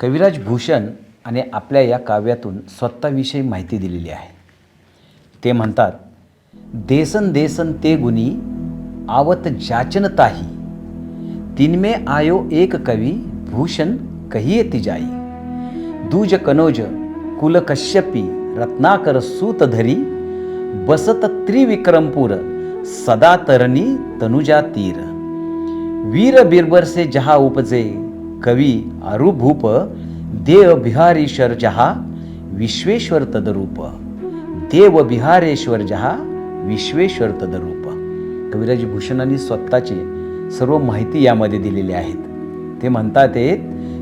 कविराज भूषण आणि आपल्या या काव्यातून स्वतःविषयी माहिती दिलेली आहे. ते म्हणतात देसन देसन ते गुणी आवत जाचन ताही. तिनमे आयो एक कवी भूषण कहिये तिजाई दूज कनोज कुल कश्यपी रत्नाकर सूत धरी. बसत त्रिविक्रमपूर सदा तरणी तनुजा तीर. वीर बिरबर से जहा उपजे कवी अरुभूप देव बिहारीश्वर जहा विश्वेश्वर तदरूप. देव बिहारेश्वर जहा विश्वेश्वर तदरूप. कविराज भूषणांनी स्वतःची सर्व माहिती यामध्ये दिलेली आहेत. ते म्हणतात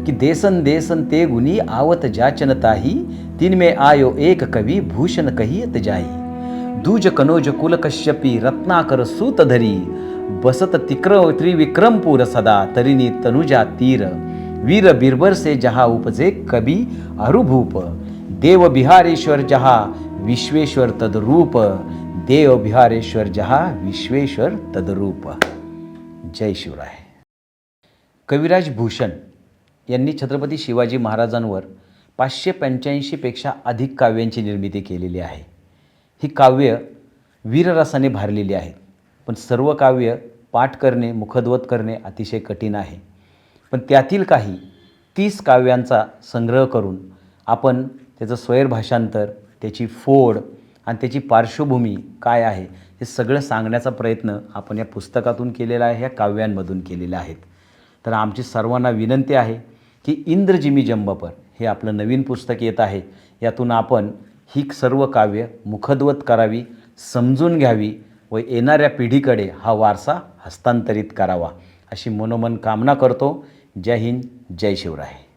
की देसन देसन ते गुणी आवत जाचनताही तिनमे आयो एक कवी भूषण कहियत जाई दूज कनोज कुल कश्यपी रत्नाकर सूत धरी बसत तिक्र त्रिविक्रमपूर सदा तरिणी तनुजा तीर। वीर बिरबर से जहा उपजे कवी अरुभूप। देव बिहारेश्वर जहा विश्वेश्वर तदरूप। देव बिहारेश्वर जहा विश्वेश्वर तदरूप। जय शिवराय। कविराज भूषण यांनी छत्रपती शिवाजी महाराजांवर पाचशे पंच्याऐंशीपेक्षा अधिक काव्यांची निर्मिती केलेली आहे. ही काव्य वीररसाने भारलेली आहेत पण सर्व काव्य पाठ करणे मुखद्वत करणे अतिशय कठीण आहे. पण त्यातील काही तीस काव्यांचा संग्रह करून आपण त्याचं स्वैरभाषांतर त्याची फोड आणि त्याची पार्श्वभूमी काय आहे हे सगळं सांगण्याचा प्रयत्न आपण या पुस्तकातून केलेला आहे ह्या काव्यांमधून केलेला आहेत. तर आमची सर्वांना विनंती आहे की इंद्रजिमी जंबपर हे आपलं नवीन पुस्तक येत आहे. यातून आपण ही सर्व काव्य मुखद्वत करावी समजून घ्यावी व येणाऱ्या पिढीकडे हा वारसा हस्तांतरित करावा अशी मनोमन कामना करतो. जय हिंद जय शिवराय.